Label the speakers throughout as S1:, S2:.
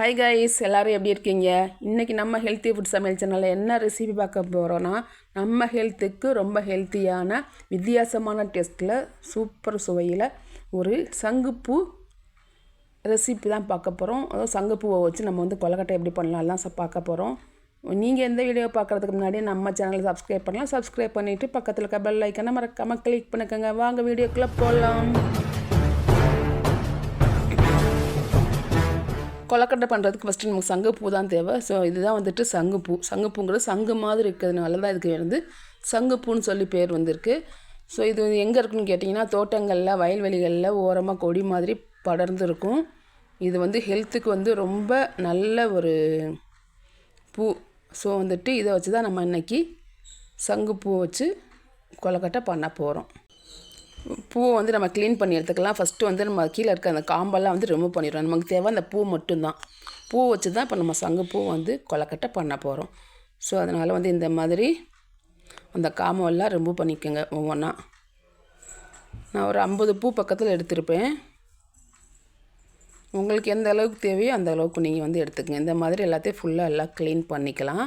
S1: Hi guys எல்லோரும் எப்படி இருக்கீங்க? இன்றைக்கி நம்ம ஹெல்த்தி ஃபுட் சமையல் சேனலில் என்ன ரெசிபி பார்க்க போகிறோன்னா நம்ம ஹெல்த்துக்கு ரொம்ப ஹெல்த்தியான வித்தியாசமான டேஸ்ட்டில் சூப்பர் சுவையில் ஒரு சங்குப்பூ ரெசிபி தான் பார்க்க போகிறோம் அதுவும் சங்குப்பூவை வச்சு நம்ம வந்து கொலக்கட்டை எப்படி பண்ணலாம்லாம் ச பார்க்க போகிறோம் நீங்கள் எந்த வீடியோ பார்க்குறதுக்கு முன்னாடி நம்ம சேனலை சப்ஸ்கிரைப் பண்ணலாம். சப்ஸ்கிரைப் பண்ணிவிட்டு பக்கத்தில் இருக்க பெல் ஐக்கனை மறக்காமல் கிளிக் பண்ணிக்கோங்க. வாங்க வீடியோக்குள்ளே போகலாம் கொலக்கட்டை பண்ணுறதுக்கு ஃபஸ்ட்டு நமக்கு சங்குப்பூ தான் தேவை. ஸோ இதுதான் வந்துட்டு சங்குப்பூ. சங்குப்பூங்கிறது சங்கு மாதிரி இருக்கிறதுனால தான் இதுக்கு வந்து சங்குப்பூன்னு சொல்லி பேர் வந்திருக்கு. ஸோ இது வந்து எங்கே இருக்குன்னு கேட்டிங்கன்னா தோட்டங்களில் வயல்வெளிகளில் ஓரமாக கொடி மாதிரி படர்ந்து இருக்கும் இது வந்து ஹெல்த்துக்கு வந்து ரொம்ப நல்ல ஒரு பூ. ஸோ வந்துட்டு இதை வச்சு தான் நம்ம இன்றைக்கி சங்குப்பூ வச்சு கொலக்கட்டை பண்ண போகிறோம் பூவை வந்து நம்ம க்ளீன் பண்ணி எடுத்துக்கலாம். ஃபஸ்ட்டு வந்து நம்ம கீழே இருக்க அந்த காம்பெல்லாம் வந்து ரிமூவ் பண்ணிடுவோம் நமக்கு தேவை அந்த பூ மட்டும்தான். பூ வச்சு தான் இப்போ நம்ம சங்குப்பூ வந்து கொலக்கட்டை பண்ண போகிறோம் ஸோ அதனால் வந்து இந்த மாதிரி அந்த காம்பெல்லாம் ரிமூவ் பண்ணிக்கோங்க ஒவ்வொன்றா நான் ஒரு ஐம்பது பூ பக்கத்தில் எடுத்திருப்பேன். உங்களுக்கு எந்த அளவுக்கு தேவையோ அந்த அளவுக்கு நீங்கள் வந்து எடுத்துக்கங்க. இந்த மாதிரி எல்லாத்தையும் ஃபுல்லாக எல்லாம் க்ளீன் பண்ணிக்கலாம்.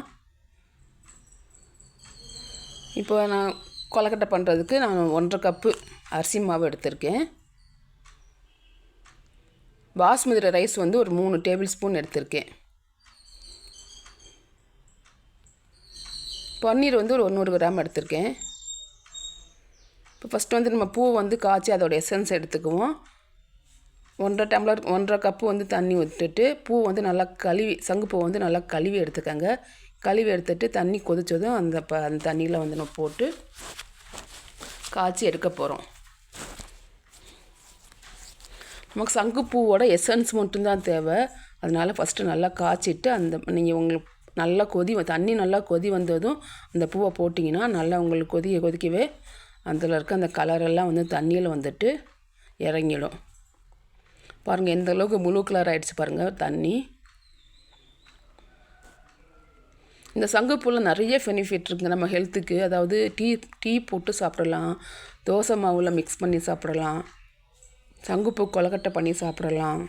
S1: இப்போ நான் கொலக்கட்டை பண்ணுறதுக்கு நான் ஒன்றரை கப்பு அரிசி மாவு எடுத்திருக்கேன். பாஸ்மதி ரைஸ் வந்து ஒரு மூணு டேபிள் ஸ்பூன் எடுத்திருக்கேன். பன்னீர் வந்து ஒரு நூறு கிராம் எடுத்திருக்கேன். இப்போ ஃபஸ்ட்டு வந்து நம்ம பூ வந்து காய்ச்சி அதோட எசன்ஸ் எடுத்துக்குவோம். ஒன்றரை டம்ளர் ஒன்றரை கப்பு வந்து தண்ணி விட்டுட்டு பூ வந்து நல்லா கழுவி சங்குப்பூ வந்து நல்லா கழுவி எடுத்துக்கோங்க. கழுவி எடுத்துட்டு தண்ணி கொதித்ததும் அந்த ப அந்த தண்ணியில் வந்து நம்ம போட்டு காய்ச்சி எடுக்க போகிறோம் நமக்கு சங்குப்பூவோட எசன்ஸ் மட்டும்தான் தேவை. அதனால் ஃபஸ்ட்டு நல்லா காய்ச்சிட்டு அந்த நீங்கள் உங்களுக்கு நல்லா கொதி தண்ணி நல்லா கொதி வந்ததும் அந்த பூவை போட்டிங்கன்னா நல்லா உங்களுக்கு கொதிக்க கொதிக்கவே அதில் இருக்க அந்த கலரெல்லாம் வந்து தண்ணியில் வந்துட்டு இறங்கிடும். பாருங்கள் எந்த அளவுக்கு முழு கலர் ஆகிடுச்சு பாருங்கள் தண்ணி. இந்த சங்குப்பூவில் நிறைய பெனிஃபிட் இருக்குது நம்ம ஹெல்த்துக்கு அதாவது டீ டீ போட்டு சாப்பிடலாம் தோசை மாவில் மிக்ஸ் பண்ணி சாப்பிடலாம். சங்குப்பூ கொலக்கட்டை பண்ணி சாப்பிடலாம்.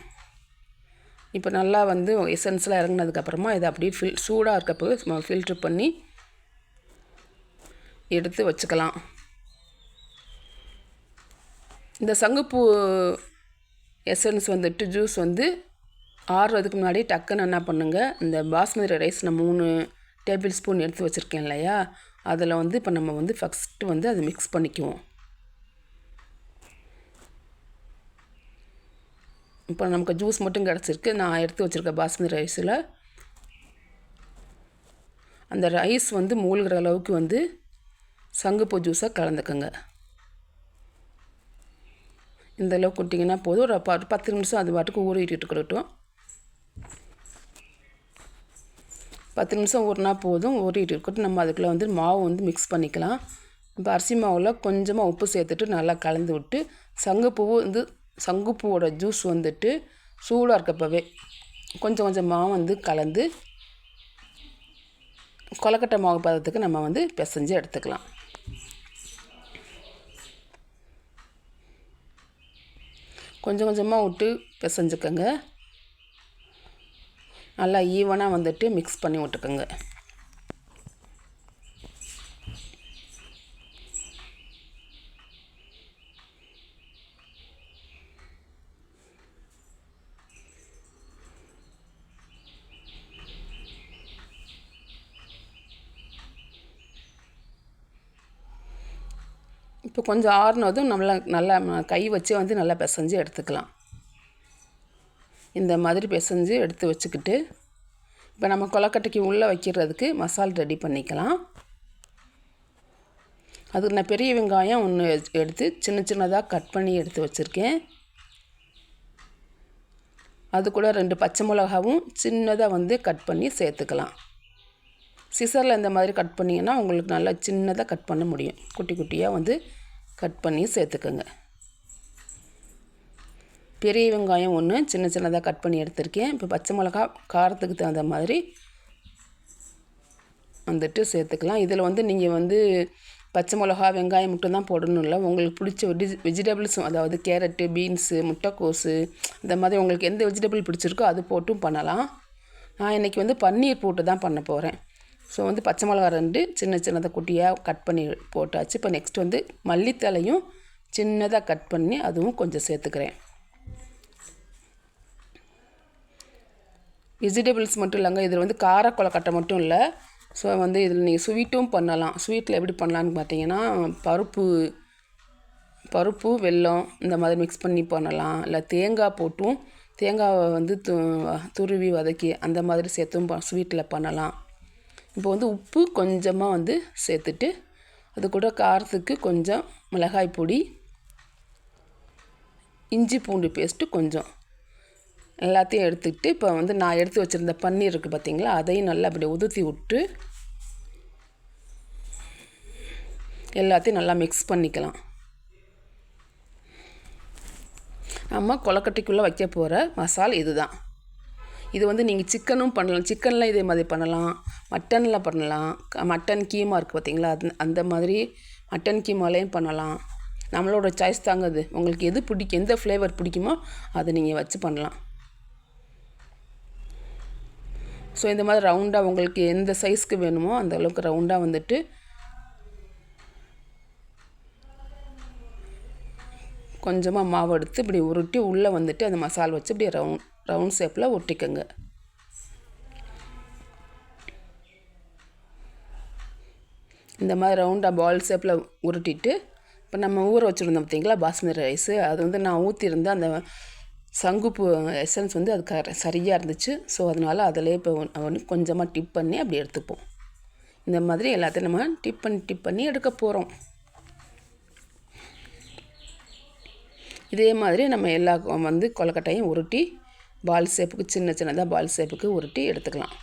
S1: இப்போ நல்லா வந்து எசன்ஸ்லாம் இறங்கினதுக்கப்புறமா இதை அப்படியே ஃபில் சூடாக இருக்கப்போ ஃபில்ட்ரு பண்ணி எடுத்து வச்சுக்கலாம். இந்த சங்குப்பூ எசன்ஸ் வந்துட்டு ஜூஸ் வந்து ஆறுறதுக்கு முன்னாடி டக்குன்னு என்ன பண்ணுங்கள் இந்த பாஸ்மதி ரைஸ் நான் மூணு டேபிள் ஸ்பூன் எடுத்து வச்சுருக்கேன் இல்லையா? அதில் வந்து இப்போ நம்ம வந்து ஃபஸ்ட்டு வந்து அதை மிக்ஸ் பண்ணிக்குவோம். இப்போ நமக்கு ஜூஸ் மட்டும் கிடச்சிருக்கு. நான் எடுத்து வச்சுருக்க பாஸ்மதி ரைஸில் அந்த ரைஸ் வந்து மூழ்கிற அளவுக்கு வந்து சங்குப்பூ ஜூஸை கலந்துக்கோங்க. இந்த அளவுக்கு விட்டிங்கன்னா போதும். ஒரு பத்து நிமிஷம் அது பாட்டுக்கு ஊறிட்டு இருக்கட்டும். பத்து நிமிஷம் ஊறினா போதும். ஊறிட்டு இருக்கட்டும். நம்ம அதுக்குள்ளே வந்து மாவு வந்து மிக்ஸ் பண்ணிக்கலாம். இப்போ அரிசி மாவில் கொஞ்சமாக உப்பு சேர்த்துட்டு நல்லா கலந்து விட்டு சங்குப்பூ வந்து சங்குப்பூவோட ஜூஸ் வந்துட்டு சூடாக இருக்கப்பவே கொஞ்சம் கொஞ்சமாக வந்து கலந்து கொலக்கட்டை மாவு பதத்துக்கு நம்ம வந்து பிசைஞ்சு எடுத்துக்கலாம். கொஞ்சம் கொஞ்சமாக விட்டு பிசைஞ்சுக்கோங்க. நல்லா ஈவனாக வந்துட்டு மிக்ஸ் பண்ணி விட்டுக்கோங்க. இப்போ கொஞ்சம் ஆறுனதும் நம்மள நல்லா கை வச்சு வந்து நல்லா பிசைஞ்சு எடுத்துக்கலாம். இந்த மாதிரி பிசைஞ்சு எடுத்து வச்சுக்கிட்டு இப்போ நம்ம கொலக்கட்டைக்கு உள்ளே வைக்கிறதுக்கு மசால் ரெடி பண்ணிக்கலாம். அதுக்கு நான் பெரிய வெங்காயம் ஒன்று எடுத்து சின்ன சின்னதாக கட் பண்ணி எடுத்து வச்சுருக்கேன். அது கூட ரெண்டு பச்சை மிளகாவும் சின்னதாக வந்து கட் பண்ணி சேர்த்துக்கலாம். சிசரில் இந்த மாதிரி கட் பண்ணிங்கன்னா உங்களுக்கு நல்லா சின்னதாக கட் பண்ண முடியும். குட்டி குட்டியாக வந்து கட் பண்ணி சேர்த்துக்கோங்க. பெரிய வெங்காயம் ஒன்று சின்ன சின்னதாக கட் பண்ணி எடுத்திருக்கேன். இப்போ பச்சை மிளகா காரத்துக்கு தகுந்த மாதிரி வந்துட்டு சேர்த்துக்கலாம். இதில் வந்து நீங்கள் வந்து பச்சை மிளகா வெங்காயம் மட்டும் தான் போடணும் இல்லை. உங்களுக்கு பிடிச்ச வெஜி வெஜிடபிள்ஸும் அதாவது கேரட்டு பீன்ஸு முட்டைக்கோஸு இந்த மாதிரி உங்களுக்கு எந்த வெஜிடபிள் பிடிச்சிருக்கோ அது போட்டும் பண்ணலாம். நான் இன்றைக்கி வந்து பன்னீர் போட்டு தான் பண்ண போகிறேன் ஸோ வந்து பச்சை மிளகா ரெண்டு சின்ன சின்னதாக குட்டியாக கட் பண்ணி போட்டாச்சு. இப்போ நெக்ஸ்ட் வந்து மல்லித்தலையும் சின்னதாக கட் பண்ணி அதுவும் கொஞ்சம் சேர்த்துக்கிறேன். வெஜிடபிள்ஸ் மட்டும் இல்லைங்க இதில் வந்து கார கொலக்கட்டை மட்டும் இல்லை. ஸோ வந்து இதில் நீங்கள் ஸ்வீட்டும் பண்ணலாம். ஸ்வீட்டில் எப்படி பண்ணலான்னு பார்த்தீங்கன்னா பருப்பு பருப்பு வெல்லம் இந்த மாதிரி மிக்ஸ் பண்ணி பண்ணலாம். இல்லை தேங்காய் போட்டும் தேங்காவை வந்து து துருவி வதக்கி அந்த மாதிரி சேர்த்தும் ஸ்வீட்டில் பண்ணலாம். இப்போ வந்து உப்பு கொஞ்சமாக வந்து சேர்த்துட்டு அது கூட காரத்துக்கு கொஞ்சம் மிளகாய் பொடி இஞ்சி பூண்டு பேஸ்ட்டு கொஞ்சம். எல்லாத்தையும் எடுத்துக்கிட்டு இப்போ வந்து நான் எடுத்து வச்சுருந்த பன்னீர் இருக்குது பார்த்தீங்களா அதையும் நல்லா அப்படி உதுத்தி விட்டு எல்லாத்தையும் நல்லா மிக்ஸ் பண்ணிக்கலாம். நம்ம கொலக்கட்டைக்குள்ளே வைக்க போகிற மசால் இது தான் இது வந்து நீங்கள் சிக்கனும் பண்ணலாம். சிக்கனில் இதே மாதிரி பண்ணலாம். மட்டனில் பண்ணலாம். மட்டன் கீமா இருக்குது பார்த்தீங்களா அது அந்த மாதிரி மட்டன் கீமாலையும் பண்ணலாம். நம்மளோட சாய்ஸ் தாங்க அது. உங்களுக்கு எது பிடிக்கும் எந்த ஃப்ளேவர் பிடிக்குமோ அதை நீங்கள் வச்சு பண்ணலாம். ஸோ இந்த மாதிரி ரவுண்டாக உங்களுக்கு எந்த சைஸ்க்கு வேணுமோ அந்த அளவுக்கு ரவுண்டாக வந்துட்டு கொஞ்சமாக மாவு எடுத்து இப்படி உருட்டி உள்ளே வந்துட்டு அந்த மசால் வச்சு இப்படி ரவுண்ட் ரவுண்ட் ஷேப்பில் ஒட்டிக்கோங்க. இந்த மாதிரி ரவுண்டாக பால் ஷேப்பில் உருட்டிட்டு இப்போ நம்ம ஊற வச்சுருந்தோம் பார்த்தீங்களா பாஸ்மதி ரைஸு. அது வந்து நான் ஊற்றிருந்தேன் அந்த சங்குப்பு எசன்ஸ் வந்து அது க சரியாக இருந்துச்சு. ஸோ அதனால் அதிலே இப்போ ஒன்று கொஞ்சமாக டிப் பண்ணி அப்படி எடுத்துப்போம். இந்த மாதிரி எல்லாத்தையும் நம்ம டிப் பண்ணி டிப் பண்ணி எடுக்க போகிறோம் இதே மாதிரி நம்ம எல்லா வந்து கொலக்கட்டையும் உருட்டி பால் ஷேப்புக்கு சின்ன சின்னதாக பால் ஷேப்புக்கு உருட்டி எடுத்துக்கலாம்.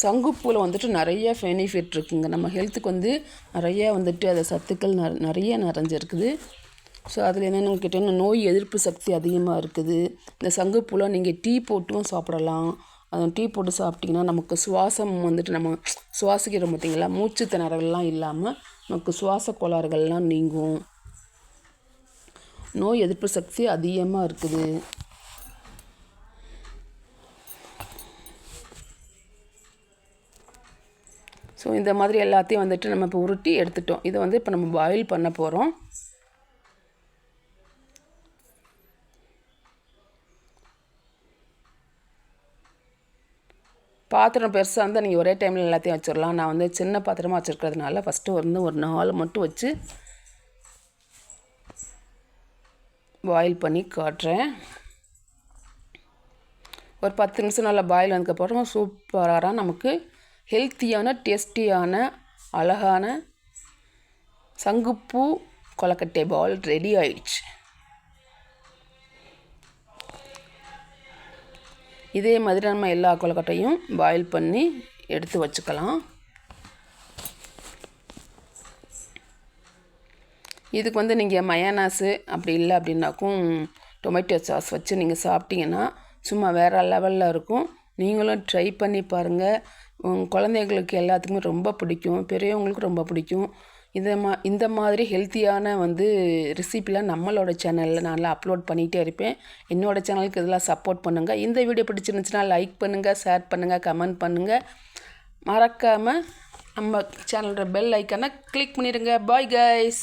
S1: சங்குப்பூவில் வந்துட்டு நிறைய பெனிஃபிட் இருக்குங்க. நம்ம ஹெல்த்துக்கு வந்து நிறைய வந்துட்டு அதை சத்துக்கள் ந நிறைய நிறைஞ்சிருக்குது. ஸோ அதில் என்னென்னு கேட்டிங்கன்னா நோய் எதிர்ப்பு சக்தி அதிகமாக இருக்குது. இந்த சங்குப்பூவில் நீங்கள் டீ போட்டும் சாப்பிடலாம். அந்த டீ போட்டு சாப்பிட்டிங்கன்னா நமக்கு சுவாசம் வந்துட்டு நம்ம சுவாசிக்கிறோம் பார்த்திங்களா? மூச்சு திணறல்லாம் இல்லாமல் நமக்கு சுவாச கோளாறுகள்லாம் நீங்கும். நோய் எதிர்ப்பு சக்தி அதிகமாக இருக்குது. ஸோ இந்த மாதிரி எல்லாத்தையும் வந்துட்டு நம்ம இப்போ உருட்டி எடுத்துட்டோம். இதை வந்து இப்போ நம்ம பாயில் பண்ண போகிறோம் பாத்திரம் பெருசாக இருந்தால் நீங்கள் ஒரே டைமில் எல்லாத்தையும் வச்சிடலாம் நான் வந்து சின்ன பாத்திரமாக வச்சுருக்கிறதுனால ஃபஸ்ட்டு வந்து ஒரு நாலு மட்டும் வச்சு பாயில் பண்ணி காட்டுறேன். ஒரு பத்து நிமிஷம் நல்லா பாயில் வந்ததுக்கப்புறம் சூப்பராக நமக்கு ஹெல்த்தியான டேஸ்டியான அழகான சங்குப்பூ கொலக்கட்டை பால் ரெடி ஆயிடுச்சு. இதே மாதிரி நம்ம எல்லா கொழுக்கட்டையும் பாயில் பண்ணி எடுத்து வச்சுக்கலாம். இதுக்கு வந்து நீங்கள் மயானாஸு அப்படி இல்லை அப்படின்னாக்கும் டொமேட்டோ சாஸ் வச்சு நீங்கள் சாப்பிட்டீங்கன்னா சும்மா வேறு லெவலில் இருக்கும். நீங்களும் ட்ரை பண்ணி பாருங்கள் குழந்தைங்களுக்கு எல்லாத்துக்குமே ரொம்ப பிடிக்கும். பெரியவங்களுக்கும் ரொம்ப பிடிக்கும். இந்த மா இந்த மாதிரி ஹெல்த்தியான வந்து ரெசிபிலாம் நம்மளோட சேனலில் நான்லாம் அப்லோட் பண்ணிகிட்டே இருப்பேன். என்னோடய சேனலுக்கு இதெல்லாம் சப்போர்ட் பண்ணுங்கள் இந்த வீடியோ பிடிச்சிருந்துச்சுன்னா லைக் பண்ணுங்கள் ஷேர் பண்ணுங்கள் கமெண்ட் பண்ணுங்கள் மறக்காமல் நம்ம சேனலோட பெல் ஐக்கானை கிளிக் பண்ணிடுங்க பாய் கைஸ்